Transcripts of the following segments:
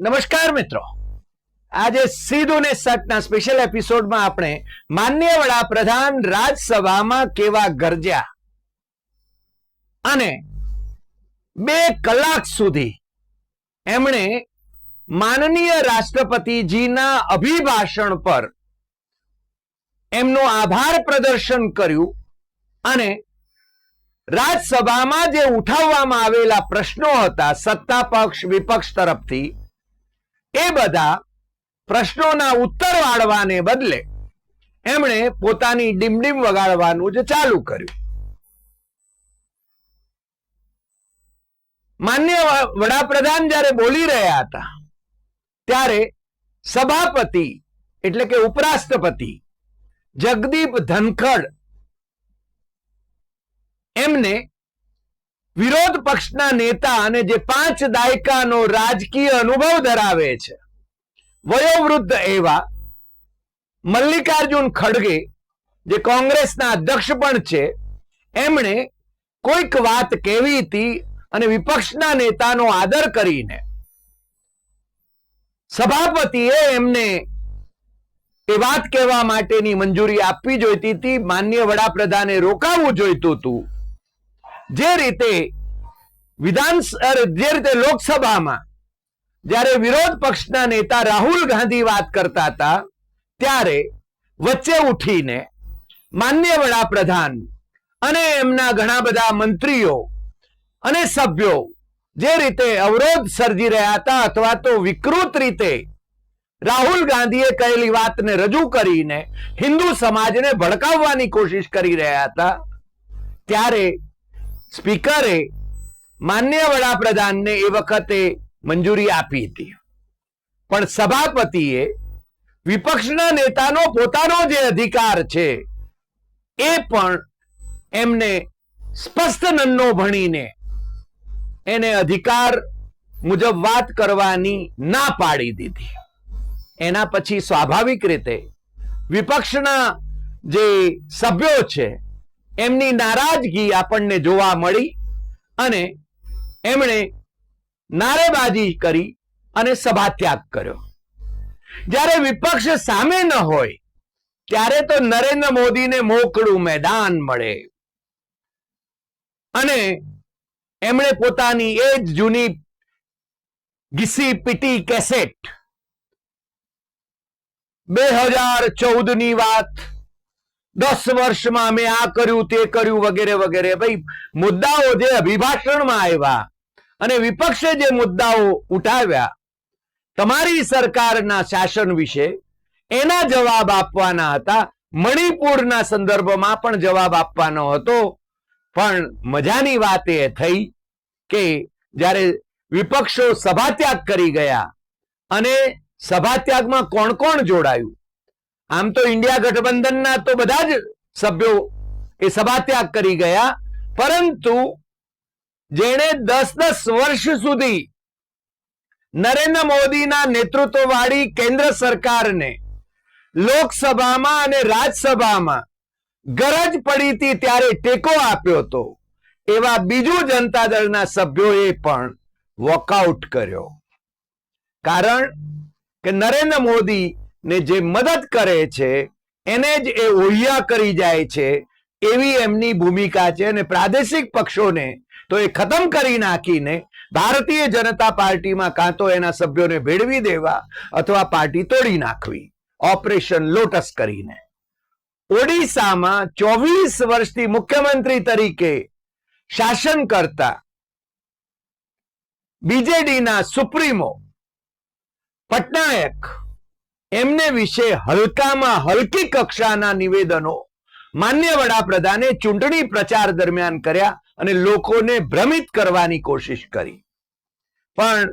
નમસ્કાર મિત્રો. આજે સીધું ને સટના સ્પેશિયલ એપિસોડમાં આપણે માન્ય વડાપ્રધાન રાજસભામાં કેવા ગરજ્યા અને બે કલાક સુધી એમણે માનનીય રાષ્ટ્રપતિજીના અભિભાષણ પર એમનો આભાર પ્રદર્શન કર્યું અને રાજ્યસભામાં જે ઉઠાવવામાં આવેલા પ્રશ્નો હતા સત્તા પક્ષ વિપક્ષ તરફથી એ બધા પ્રશ્નોના ઉત્તર વાળવાને બદલે એમણે પોતાની ડીમડીમ વગાડવાનું જ ચાલુ કર્યું. માન્ય વડાપ્રધાન જ્યારે બોલી રહ્યા હતા, ત્યારે સભાપતિ એટલે કે ઉપરાષ્ટ્રપતિ જગદીપ ધનખડ એમને વિરોધ પક્ષના નેતા અને જે પાંચ દાયકાનો રાજકીય અનુભવ ધરાવે છે. વયોવૃદ્ધ એવા મલ્લિકાર્જુન ખડગે, જે કોંગ્રેસના અધ્યક્ષ પણ છે, એમણે કોઈક વાત કેવી હતી અને વિપક્ષના નેતાનો આદર કરીને સભાપતિએ એમને એ વાત કહેવા માટેની મંજૂરી આપવી જોઈતી હતી, માન્ય વડાપ્રધાને રોકાવવું જોઈતું હતું. જે રીતે વિધાન જે રીતે લોકસભામાં જ્યારે વિરોધ પક્ષના નેતા રાહુલ ગાંધી વાત કરતા હતા, ત્યારે વચ્ચે ઉઠીને માન્ય વડાપ્રધાન અને એમના ઘણા બધા મંત્રીઓ અને સભ્યો જે રીતે અવરોધ સર્જી રહ્યા હતા અથવા તો વિકૃત રીતે રાહુલ ગાંધીએ કહેલી વાતને રજૂ કરીને હિન્દુ સમાજને ભડકાવવાની કોશિશ કરી રહ્યા હતા, ત્યારે સ્પીકરે માન્ય વડાપ્રધાનને એ વખતે મંજૂરી આપી હતી. પણ સભાપતિએ વિપક્ષના નેતાનો પોતાનો જે અધિકાર છે, એ પણ એમને સ્પષ્ટ નન્નો ભણીને એને અધિકાર મુજબ વાત કરવાની ના પાડી દીધી. એના પછી સ્વાભાવિક રીતે વિપક્ષના જે સભ્યો છે એમની નારાજગી આપણને જોવા મળી અને એમણે નારેબાજી કરી અને સભાત્યાગ કર્યો. જ્યારે વિપક્ષ સામે ન હોય, ત્યારે તો નરેન્દ્ર મોદીને મોકળું મેદાન મળે. અને એમણે પોતાની એ જ જૂની ઘીસી પીટી કેસેટ, બે હજાર ચૌદની વાત દસ વર્ષમાં મેં આ કર્યું, તે કર્યું વગેરે વગેરે. ભાઈ, મુદ્દાઓ જે અભિભાષણમાં આવ્યા અને વિપક્ષે જે મુદ્દાઓ ઉઠાવ્યા, તમારી સરકારના શાસન વિશે એના જવાબ આપવાના હતા. મણિપુરના સંદર્ભમાં પણ જવાબ આપવાનો હતો. પણ મજાની વાત એ થઈ કે જ્યારે વિપક્ષો સભાત્યાગ કરી ગયા અને સભાત્યાગમાં કોણ કોણ જોડાયું? આમ તો ઇન્ડિયા ગઠબંધનના તો બધા જ સભ્યો એ સભાત્યાગ કરી ગયા, પરંતુ જેણે દસ દસ વર્ષ સુધી નરેન્દ્ર મોદીના નેતૃત્વવાળી કેન્દ્ર સરકારને લોકસભામાં અને રાજ્યસભામાં ગરજ પડી હતી ત્યારે ટેકો આપ્યો હતો, એવા બીજું જનતા દળના સભ્યોએ પણ વોકઆઉટ કર્યો. કારણ કે નરેન્દ્ર મોદી ને જે મદદ કરે છે, એને જ એ ઓહિયા કરી જાય છે, એવી એમની ભૂમિકા છે અને પ્રાદેશિક પક્ષોને તો એ ખતમ કરી નાખીને ભારતીય જનતા પાર્ટીમાં કાં તો એના સભ્યોને ભેળવી દેવા અથવા પાર્ટી તોડી નાખવી, ઓપરેશન લોટસ કરીને. ઓડિશામાં ચોવીસ વર્ષથી મુખ્યમંત્રી તરીકે શાસન કરતા બીજેડીના સુપ્રીમો, પટનાયક એમને વિશે હલકામાં હલકી કક્ષાના નિવેદનો માન્ય વડાપ્રધાને ચૂંટણી પ્રચાર દરમિયાન કર્યા અને લોકોને ભ્રમિત કરવાની કોશિશ કરી. પણ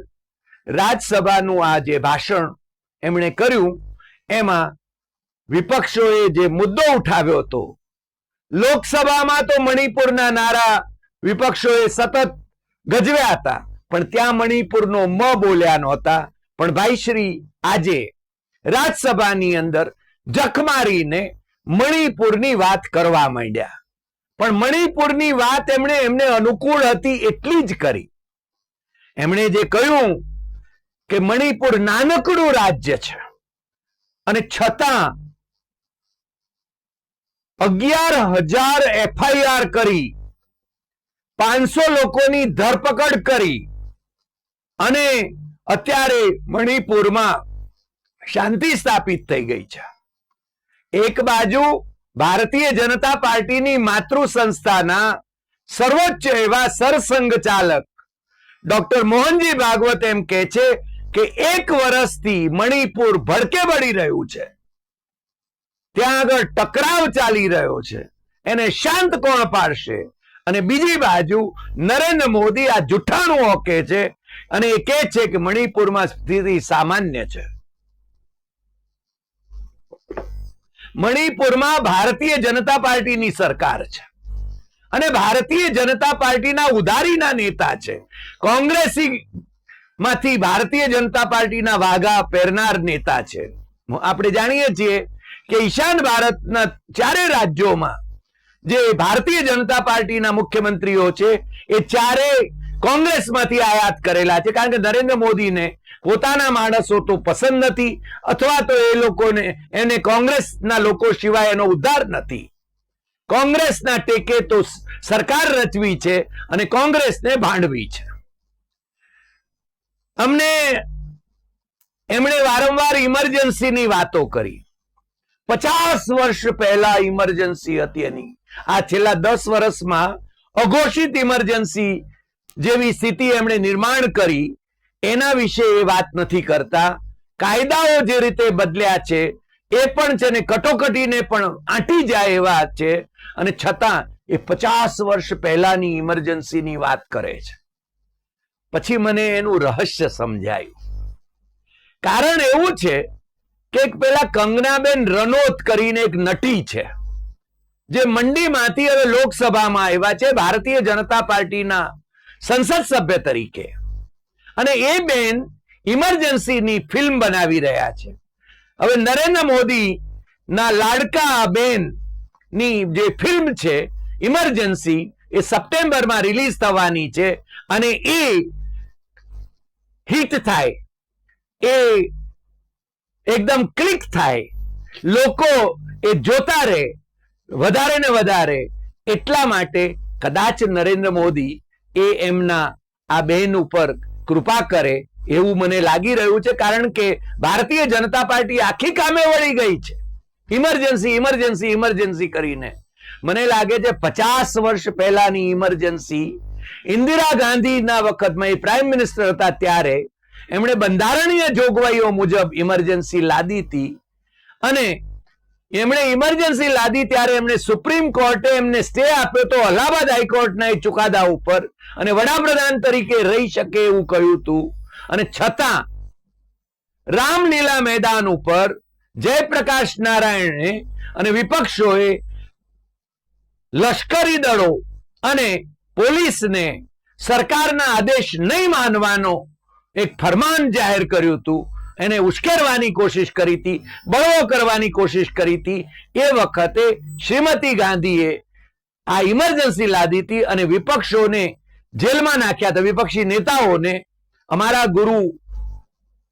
રાજ્યસભાનું આ જે ભાષણ એમણે કર્યું, એમાં વિપક્ષોએ જે મુદ્દો ઉઠાવ્યો હતો, લોકસભામાં તો મણિપુરના નારા વિપક્ષોએ સતત ગજવ્યા હતા, પણ ત્યાં મણિપુરનો મ બોલ્યા નહોતા. પણ ભાઈ શ્રી, આજે રાજ્યસભાની અંદર જખમારીને મણિપુરની વાત કરવા માંડ્યા. પણ મણિપુરની વાત એમણે એમને અનુકૂળ હતી એટલી જ કરી. એમણે જે કહ્યું કે મણિપુર નાનકડું રાજ્ય છે અને છતાં અગિયાર હજાર એફઆઈઆર કરી, પાંચસો લોકોની ધરપકડ કરી અને અત્યારે મણિપુરમાં શાંતિ સ્થાપિત થઈ ગઈ છે. એક બાજુ ભારતીય જનતા પાર્ટીની માતૃ સંસ્થાના સર્વોચ્ચ એવા સરસંઘ ચાલક ડોક્ટર મોહનજી ભાગવત એમ કે છે કે એક વર્ષથી મણિપુર ભડકે બળી રહ્યું છે. ત્યાં આગળ ટકરાવ ચાલી રહ્યો છે. એને શાંત કોણ પાડશે? અને બીજી બાજુ નરેન્દ્ર મોદી આ જુઠ્ઠાણું ઓકે છે અને એ કહે છે કે મણિપુરમાં સ્થિતિ સામાન્ય છે. મણિપુરમાં ભારતીય જનતા પાર્ટીની સરકાર છે. અને ભારતીય જનતા પાર્ટીના ઉધારીના નેતા છે. કોંગ્રેસી માંથી ભારતીય જનતા પાર્ટીના વાઘા પહેરનાર નેતા છે. આપણે જાણીએ છીએ કે ઈશાન ભારતના ચારે રાજ્યોમાં જે ભારતીય જનતા પાર્ટીના મુખ્યમંત્રીઓ છે, એ ચારે કોંગ્રેસમાંથી આયાત કરેલા છે. કારણ કે નરેન્દ્ર મોદીને પોતાના માણસો તો પસંદ નથી, અથવા તો એ લોકોને, એને કોંગ્રેસના લોકો સિવાય એનો ઉદ્ધાર નથી. કોંગ્રેસના ટેકે તો સરકાર રચવી છે અને કોંગ્રેસને ભાંડવી છે. અમને, એમણે વારંવાર ઇમરજન્સીની વાતો કરી. પચાસ વર્ષ પહેલા ઇમરજન્સી હતી એની. આ છેલ્લા દસ વર્ષમાં અઘોષિત ઇમરજન્સી જેવી સ્થિતિ એમણે નિર્માણ કરી એના વિશે એ વાત નથી કરતા. કાયદાઓ જે રીતે બદલ્યા છે, એ પણ છે ને કટોકટીને પણ આંટી જાય એવા છે. અને છતાં એ પચાસ વર્ષ પહેલાની ઇમરજન્સીની વાત કરે છે. પછી મને એનું રહસ્ય સમજાયું. કારણ એવું છે કે પેલા કંગનાબેન રનોત કરીને એક નટી છે, જે મંડીમાંથી હવે લોકસભામાં આવ્યા છે, ભારતીય જનતા પાર્ટીના સંસદ સભ્ય તરીકે. અને એ બેન ઇમરજન્સીની ફિલ્મ બનાવી રહ્યા છે. હવે નરેન્દ્ર મોદી ના લાડકા બેનની જે ફિલ્મ છે, ઇમરજન્સી, એ સપ્ટેમ્બરમાં રિલીઝ થવાની છે અને એ હિટ થાય. એ એકદમ ક્લિક થાય. લોકો એ જોતા રહે. વધારે ને વધારે. એટલા માટે કદાચ નરેન્દ્ર મોદી એ એમના આ બેન ઉપર કૃપા કરે એવું મને લાગી રહ્યું છે કારણ કે ભારતીય જનતા પાર્ટી આખી કામે વળી ગઈ છે. ઇમરજન્સી ઇમરજન્સી ઇમરજન્સી કરીને. મને લાગે છે પચાસ વર્ષ પહેલાની ઇમરજન્સી ઇન્દિરા ગાંધીના વખતમાં એ પ્રાઇમ મિનિસ્ટર હતા ત્યારે એમણે બંધારણીય જોગવાઈઓ મુજબ ઇમરજન્સી લાદી હતી અને એમણે ઇમરજન્સી લાદી ત્યારે એમને સુપ્રીમ કોર્ટે એમને સ્ટે આપ્યો તો અલ્હાબાદ હાઈકોર્ટના એ ચુકાદા ઉપર અને વડાપ્રધાન તરીકે રહી શકે એવું કહ્યું હતું અને છતાં રામલીલા મેદાન ઉપર જયપ્રકાશ નારાયણે અને વિપક્ષોએ લશ્કરી દળો અને પોલીસને સરકારના આદેશ નહીં માનવાનો એક ફરમાન જાહેર કર્યું હતું એને ઉશ્કેરવાની કોશિશ કરી હતી, બળવો કરવાની કોશિશ કરી હતી. એ વખતે શ્રીમતી ગાંધીએ આ ઇમરજન્સી લાદી હતી અને વિપક્ષોને જેલમાં નાખ્યા હતા. વિપક્ષી નેતાઓને અમારા ગુરુ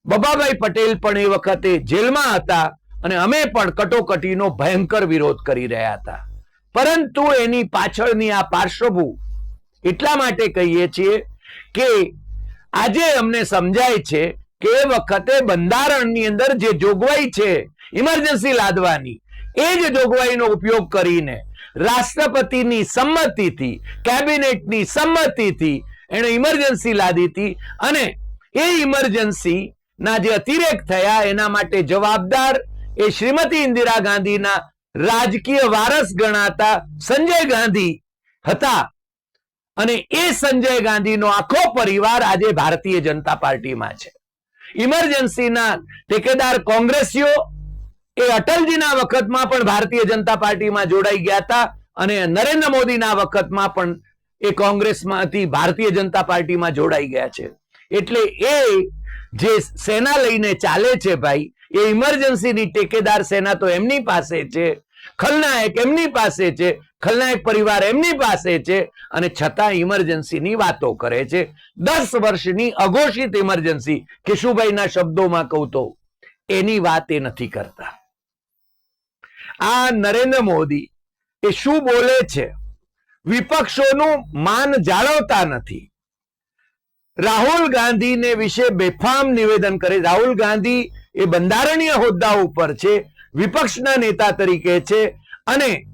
બબાભાઈ પટેલ પણ એ વખતે જેલમાં હતા અને અમે પણ કટોકટીનો ભયંકર વિરોધ કરી રહ્યા હતા. પરંતુ એની પાછળની આ પાર્શ્વભૂ એટલા માટે કહીએ છીએ કે આજે અમને સમજાય છે કે વખતે બંધારણની અંદર જે જોગવાઈ છે ઇમરજન્સી લાદવાની, એ જ જોગવાઈનો ઉપયોગ કરીને રાષ્ટ્રપતિની સંમતિથી, કેબિનેટની સંમતિથી એણે ઇમરજન્સી લાદી હતી અને એ ઇમરજન્સી ના જે અતિરેક થયા એના માટે જવાબદાર એ શ્રીમતી ઇન્દિરા ગાંધીના રાજકીય વારસ ગણાતા સંજય ગાંધી હતા. અને એ સંજય ગાંધીનો આખો પરિવાર આજે ભારતીય જનતા પાર્ટીમાં છે. ઇમરજન્સીના ટેકેદાર કોંગ્રેસીઓ એ અટલજીના વખતમાં પણ ભારતીય જનતા પાર્ટીમાં જોડાઈ ગયા હતા અને નરેન્દ્ર મોદીના વખતમાં પણ એ કોંગ્રેસમાંથી ભારતીય જનતા પાર્ટીમાં જોડાઈ ગયા છે. એટલે એ જે સેના લઈને ચાલે છે ભાઈ, એ ઇમરજન્સીની ટેકેદાર સેના તો એમની પાસે છે, ખલનાયક એમની પાસે છે ખલનાયક પરિવાર એમની પાસે છે અને છતાં ઇમરજન્સીની વાતો કરે છે. દસ વર્ષની અઘોષિત ઇમરજન્સી કિશુભાઈના શબ્દોમાં કહું તો એની વાત એ નથી કરતા. આ નરેન્દ્ર મોદી એ શું બોલે છે? વિપક્ષોનું માન જાળવતા નથી. રાહુલ ગાંધીને વિશે બેફામ નિવેદન કરે. રાહુલ ગાંધી એ બંધારણીય હોદ્દા ઉપર છે, વિપક્ષના નેતા તરીકે છે અને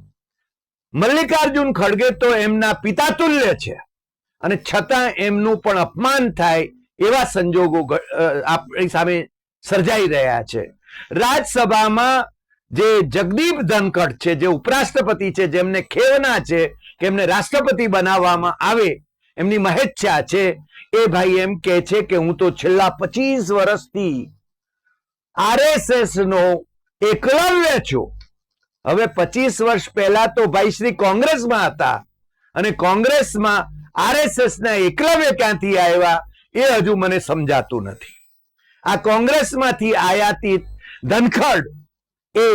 મલ્લિકાર્જુન ખડગે તો એમના પિતાતુલ્ય છે. અને છતાં એમનું પણ અપમાન થાય એવા સંજોગો આપણી સામે સર્જાઈ રહ્યા છે. રાજ્યસભામાં જે જગદીપ ધનકડ છે, જે ઉપરાષ્ટ્રપતિ છે, જેમને ખેવના છે કે એમને રાષ્ટ્રપતિ બનાવવામાં આવે, એમની મહેચ્છા છે, એ ભાઈ એમ કે છે કે હું તો છેલ્લા પચીસ વર્ષથી આરએસએસ નો એકલવ્ય છું. હવે પચીસ વર્ષ પહેલા તો ભાઈ શ્રી કોંગ્રેસમાં હતા. અને કોંગ્રેસમાં આરએસએસ ના એકલવ્ય ક્યાંથી આવ્યા એ હજુ મને સમજાતું નથી. આ કોંગ્રેસમાંથી આયાતી ધનખડ એ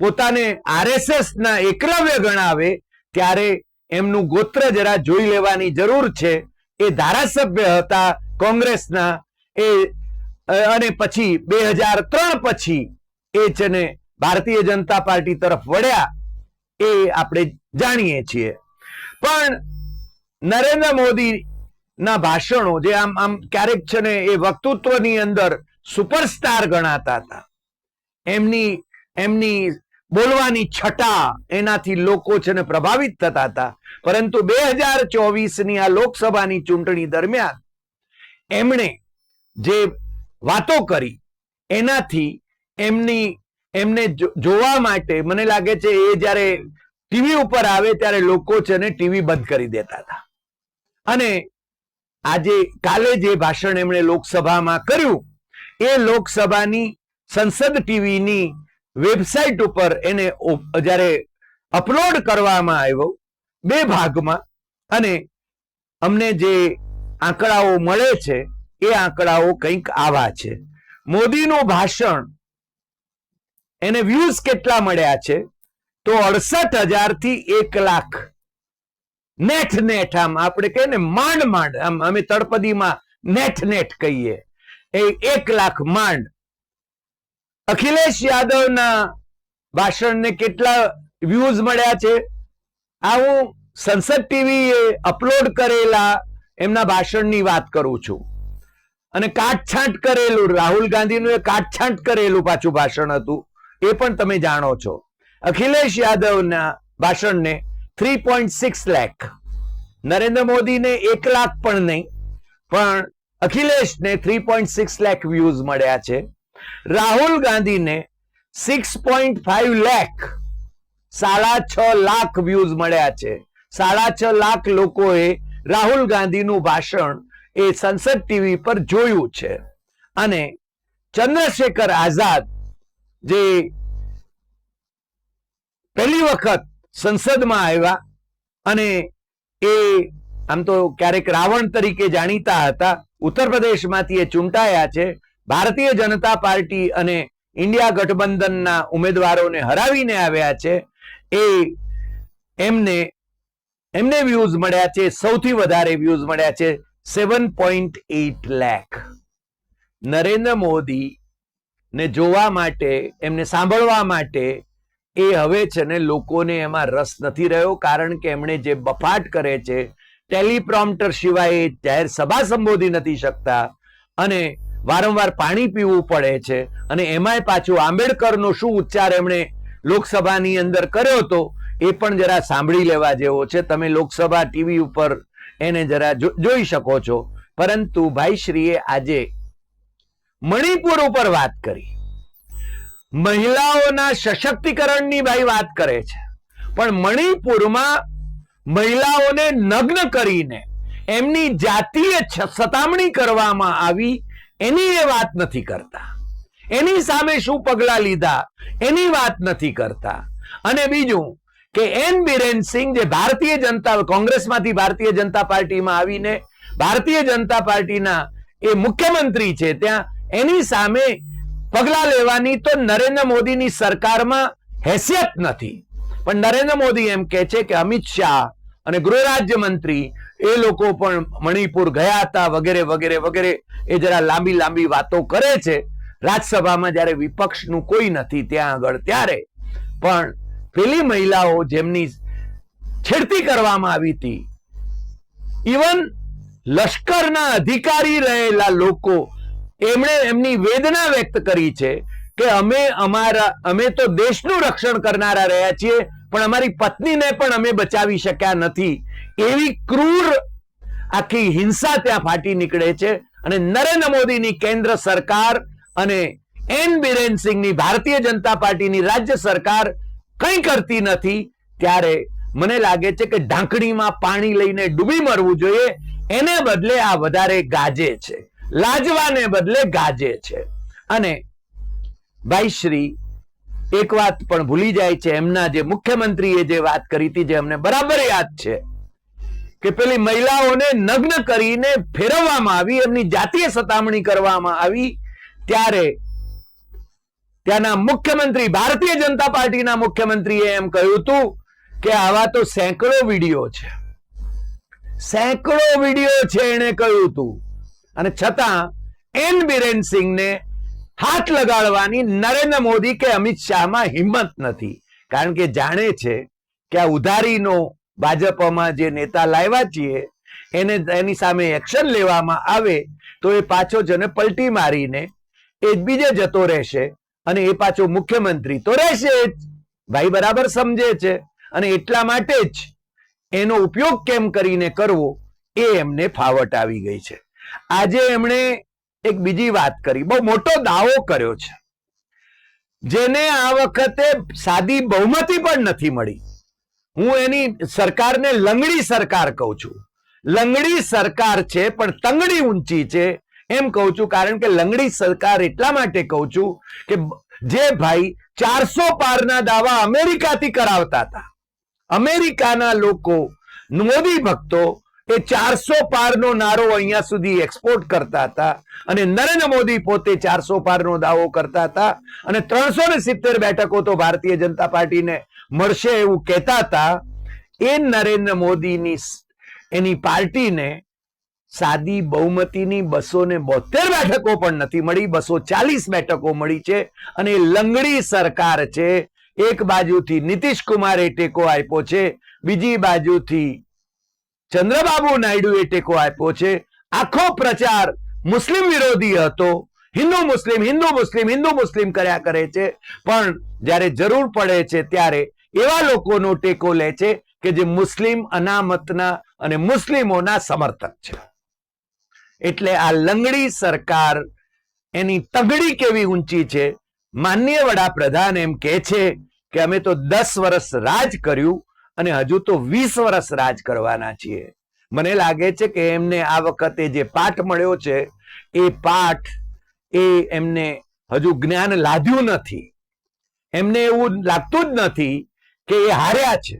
પોતાને આરએસએસ ના એકલવ્ય ગણાવે ત્યારે એમનું ગોત્ર જરા જોઈ લેવાની જરૂર છે. એ ધારાસભ્ય હતા કોંગ્રેસના. એ અને પછી બે હજાર ત્રણ પછી એ છે ને ભારતીય જનતા પાર્ટી તરફ વળ્યા એ આપણે જાણીએ છીએ. પણ નરેન્દ્ર મોદી ના ભાષણો જે આમ આમ ક્યારેક છે ને એ વક્તૃત્વની અંદર સુપરસ્ટાર ગણાતા હતા. એમની એમની બોલવાની છટા એનાથી લોકો છે ને પ્રભાવિત થતા હતા. પરંતુ બે હજાર ચોવીસની આ લોકસભાની ચૂંટણી દરમિયાન એમણે જે વાતો કરી, એનાથી એમની એમને જોવા માટે મને લાગે છે એ જ્યારે ટીવી ઉપર આવે ત્યારે લોકો છે ને ટીવી બંધ કરી દેતા હતા. અને આજે કાલે જે ભાષણ એમણે લોકસભામાં કર્યું, એ લોકસભાની સંસદ ટીવીની વેબસાઇટ ઉપર એને જ્યારે અપલોડ કરવામાં આવ્યો, બે ભાગમાં, અને અમને જે આંકડાઓ મળે છે, એ આંકડાઓ કંઈક આવા છે. મોદીનું ભાષણ એને વ્યૂઝ કેટલા મળ્યા છે? તો અડસઠ હજારથી એક લાખ. નેઠ નેઠ આમ આપણે કહીએ ને માંડ માંડ, આમ અમે તળપદીમાં નેઠ નેઠ કહીએ. એ એક લાખ માંડ. અખિલેશ યાદવના ભાષણને કેટલા વ્યૂઝ મળ્યા છે? આ હું સંસદ ટીવી અપલોડ કરેલા એમના ભાષણની વાત કરું છું. અને કાટછાંટ કરેલું, રાહુલ ગાંધીનું એ કાટછાંટ કરેલું પાછું ભાષણ હતું. એ પણ તમે જાણો છો. અખિલેશ યાદવના ભાષણને three point six lakh Narendra મોદીને એક લાખ પણ નહીં, પણ અખિલેશને three point six lakh views મળ્યા છે. રાહુલ ગાંધીને સિક્સ પોઈન્ટ ફાઈવ લેખ સાડા છ લાખ વ્યૂઝ મળ્યા છે. સાડા છ લાખ લોકોએ રાહુલ ગાંધીનું ભાષણ એ સંસદ ટીવી પર જોયું છે. અને ચંદ્રશેખર આઝાદ જે પહેલી વખત સંસદમાં આવ્યા અને એ આમ તો ક્યારેક રાવણ તરીકે જાણીતા હતા. ઉત્તર પ્રદેશમાંથી એ ચૂંટાયા છે. ભારતીય જનતા પાર્ટી અને ઇન્ડિયા ગઠબંધનના ઉમેદવારોને હરાવીને આવ્યા છે. એ એમને એમને વ્યૂઝ મળ્યા છે. સૌથી વધારે વ્યૂઝ મળ્યા છે. સેવન પોઈન્ટ એટ લેખ નરેન્દ્ર મોદી ને જોવા માટે, એમને સાંભળવા માટે, એ હવે છે ને લોકોને એમાં રસ નથી રહ્યો, કારણ કે એમણે જે બફાટ કરે છે, ટેલિપ્રોમ્પ્ટર સિવાય જાહેર સભા સંબોધી નથી શકતા. અને વારંવાર પાણી પીવું પડે છે. અને એમાંય પાછું આંબેડકરનો શું ઉચ્ચાર એમણે લોકસભાની અંદર કર્યો હતો એ પણ જરા સાંભળી લેવા જેવો છે. તમે લોકસભા ટીવી ઉપર એને જરા જોઈ શકો છો. પરંતુ ભાઈશ્રીએ આજે મણિપુર ઉપર વાત કરી. મહિલાઓના સશક્તિકરણની ભાઈ વાત કરે છે. પણ મણિપુરમાં મહિલાઓને નગ્ન કરીને એમની જાતીય સતામણી કરવામાં આવી, એની એ વાત નથી કરતા. એની સામે શું પગલા લીધા, એની વાત નથી કરતા. અને બીજું કે એન બિરેન સિંહ જે ભારતીય જનતા, કોંગ્રેસમાંથી ભારતીય જનતા પાર્ટીમાં આવીને ભારતીય જનતા પાર્ટીના એ મુખ્યમંત્રી છે, ત્યાં એની સામે પગલા લેવાની તો નરેન્દ્ર મોદીની સરકારમાં હેસિયત નથી. પણ નરેન્દ્ર મોદી એમ કહે છે કે અમિત શાહ અને ગૃહ રાજ્ય મંત્રી એ લોકો પણ મણિપુર ગયા હતા વગેરે વગેરે વગેરે. એ જરા લાંબી લાંબી વાતો કરે છે. રાજ્યસભામાં જ્યારે વિપક્ષનું કોઈ નથી ત્યાં આગળ ત્યારે. પણ પેલી મહિલાઓ જેમની છેડતી કરવામાં આવી હતી ઇવન લશ્કરના અધિકારી રહેલા લોકો એમણે એમની વેદના વ્યક્ત કરી છે કે અમે અમારા, અમે તો દેશનું રક્ષણ કરનારા રહ્યા છીએ, પણ અમારી પત્નીને પણ અમે બચાવી શક્યા નથી. એવી ક્રૂર આખી હિંસા ત્યાં ફાટી નીકળે છે અને નરેન્દ્ર મોદીની કેન્દ્ર સરકાર અને એન બિરેન સિંહની ભારતીય જનતા પાર્ટીની રાજ્ય સરકાર કંઈ કરતી નથી, ત્યારે મને લાગે છે કે ઢાંકણીમાં પાણી લઈને ડૂબી મરવું જોઈએ, એને બદલે આ વધારે ગાજે છે. લાજવાને બદલે ગાજે છે. અને ભાઈ શ્રી, એક વાત પણ ભૂલી જાય છે એમના જે મુખ્યમંત્રીએ જે વાત કરી હતી જે અમને બરાબર યાદ છે, કે પેલી મહિલાઓને નગ્ન કરીને ફેરવવામાં આવી, એમની જાતીય સતામણી કરવામાં આવી, ત્યારે ત્યાંના મુખ્યમંત્રી, ભારતીય જનતા પાર્ટીના મુખ્યમંત્રીએ એમ કહ્યું હતું કે આવા તો સેંકડો વીડિયો છે. સેંકડો વીડિયો છે એને કહ્યું હતું. અને છતાં એન બિરેન સિંહને હાથ લગાડવાની નરેન્દ્ર મોદી કે અમિત શાહમાં હિંમત નથી. કારણ કે જાણે છે કે આ ઉધારીનો ભાજપમાં જે નેતા લાવ્યા છીએ, એને એની સામે એક્શન લેવામાં આવે, તો એ પાછો જને પલટી મારીને એ બીજે જતો રહેશે અને એ પાછો મુખ્યમંત્રી તો રહેશે જ. ભાઈ બરાબર સમજે છે. અને એટલા માટે જ એનો ઉપયોગ કેમ કરીને કરવો, એ એમને ફાવટ આવી ગઈ છે. આજે એમણે એક બીજી વાત કરી. બહુ મોટો દાવો કર્યો છે. જેને આ વખતે સાદી બહુમતી પણ નથી મળી. હું એની સરકારને લંગડી સરકાર કહું છું. લંગડી સરકાર છે, પણ તંગડી ઊંચી છે. એમ કહું છું કારણ કે લંગડી સરકાર એટલા માટે કહું છું કે જે ભાઈ ચારસો પારના દાવા અમેરિકાથી કરાવતા હતા. અમેરિકાના લોકો, મોદી ભક્તો એ ચારસો પારનો નારો અહીંયા સુધી એક્સપોર્ટ કરતા હતા અને નરેન્દ્ર મોદી પોતે ચારસો પારનો દાવો કરતા હતા અને ત્રણસો ને સિત્તેર બેઠકો તો ભારતીય જનતા પાર્ટીને મળશે એવું કહેતા હતા. એ નરેન્દ્ર મોદીની એની પાર્ટીને સાદી બહુમતીની બસો ને બોતેર બેઠકો પણ નથી મળી, બસો ચાલીસ બેઠકો મળી છે અને લંગડી સરકાર છે. એક બાજુથી નીતિશ કુમારે ટેકો આપ્યો છે, બીજી બાજુથી ચંદ્રબાબુ નાયડુએ ટેકો આપ્યો છે. આખો પ્રચાર મુસ્લિમ વિરોધી હતો. હિન્દુ મુસ્લિમ હિન્દુ મુસ્લિમ હિન્દુ મુસ્લિમ કર્યા કરે છે. પણ જ્યારે જરૂર પડે છે ત્યારે એવા લોકોનો ટેકો લે છે કે જે મુસ્લિમ અનામતના અને મુસ્લિમોના સમર્થક છે. એટલે આ લંગડી સરકાર એની તગડી કેવી ઊંચી છે? માન્ય વડાપ્રધાન એમ કહે છે કે અમે તો દસ વર્ષ રાજ કર્યું અને હજુ તો વીસ વર્ષ રાજ કરવાના છીએ. મને લાગે છે કે એમને આ વખતે જે પાઠ મળ્યો છે, એ પાઠ એ એમને હજુ જ્ઞાન લાદ્યું નથી. એમને એવું લાગતું જ નથી કે એ હાર્યા છે.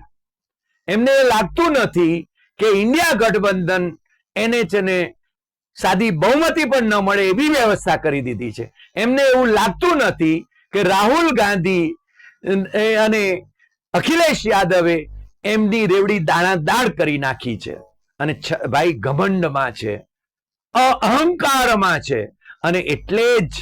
એમને લાગતું નથી કે ઇન્ડિયા ગઠબંધન એને છે ને સાદી બહુમતી પણ ન મળે એવી વ્યવસ્થા કરી દીધી છે. એમને એવું લાગતું નથી કે રાહુલ ગાંધી અને અખિલેશ યાદવે એમની રેવડી દાણા દાળ કરી નાખી છે. અને ભાઈ ઘમંડમાં છે. અહંકારમાં છે. અને એટલે જ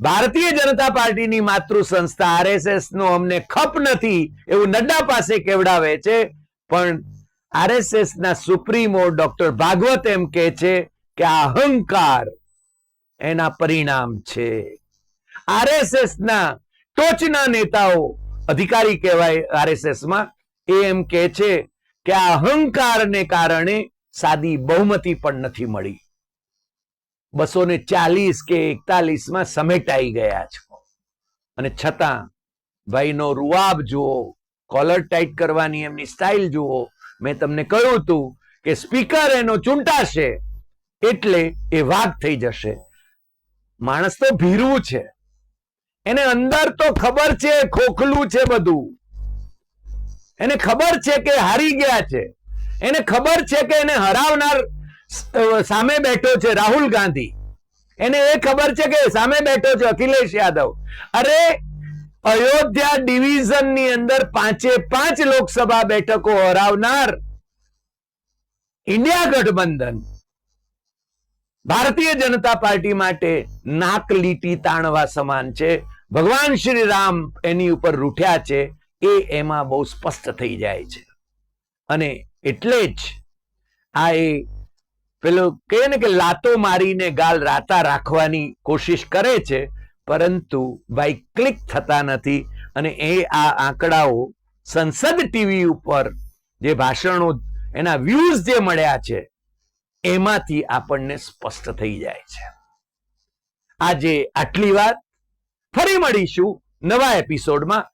ભારતીય જનતા પાર્ટીની માતૃ સંસ્થા આરએસએસ નો અમને ખપ નથી એવું નડ્ડા પાસે કેવડાવે છે. પણ આરએસએસ ના સુપ્રીમો ડોક્ટર ભાગવત એમ કે છે કે આ અહંકાર એના પરિણામ છે. આરએસએસ ના ટોચના નેતાઓ અધિકારી કહેવાય આરએસએસમાં એમ કે છે કે અહંકારને કારણે સાદી બહુમતી પણ નથી મળી. બસો ને ચાલીસ કે એકતાલીસમાં સમેટાઈ ગયા છો. અને છતાં, ભાઈનો રૂઆબ જુઓ, કોલર ટાઈટ કરવાની એમની સ્ટાઇલ જુઓ. મેં તમને કહ્યું હતું કે સ્પીકર એનો ચૂંટાશે એટલે એ વાઘ થઈ જશે. માણસ તો ભીરું છે. એને અંદર તો ખબર છે, ખોખલું છે બધું. એને ખબર છે કે હારી ગયા છે. એને ખબર છે કે એને હરાવનાર સામે બેઠો છે રાહુલ ગાંધી. એને એ ખબર છે કે સામે બેઠો છે અખિલેશ યાદવ. અરે, અયોધ્યા ડિવિઝનની અંદર પાંચે પાંચ લોકસભા બેઠકો હરાવનાર ઇન્ડિયા ગઠબંધન. ભારતીય જનતા પાર્ટી માટે નાક લીટી તાણવા સમાન છે. ભગવાન શ્રી રામ એની ઉપર રૂઠ્યા છે. એ એમાં બહુ સ્પષ્ટ થઈ જાય છે. અને એટલે જ આ એ પેલું કહે ને કે લાતો મારીને ગાલ રાતા રાખવાની કોશિશ કરે છે, પરંતુ ભાઈ ક્લિક થતા નથી અને એ આ આંકડાઓ સંસદ ટીવી ઉપર જે ભાષણો એના વ્યૂઝ જે મળ્યા છે, એમાંથી આપણને સ્પષ્ટ થઈ જાય છે. આજે આટલી વાત. ફરી મળીશું નવા એપિસોડમાં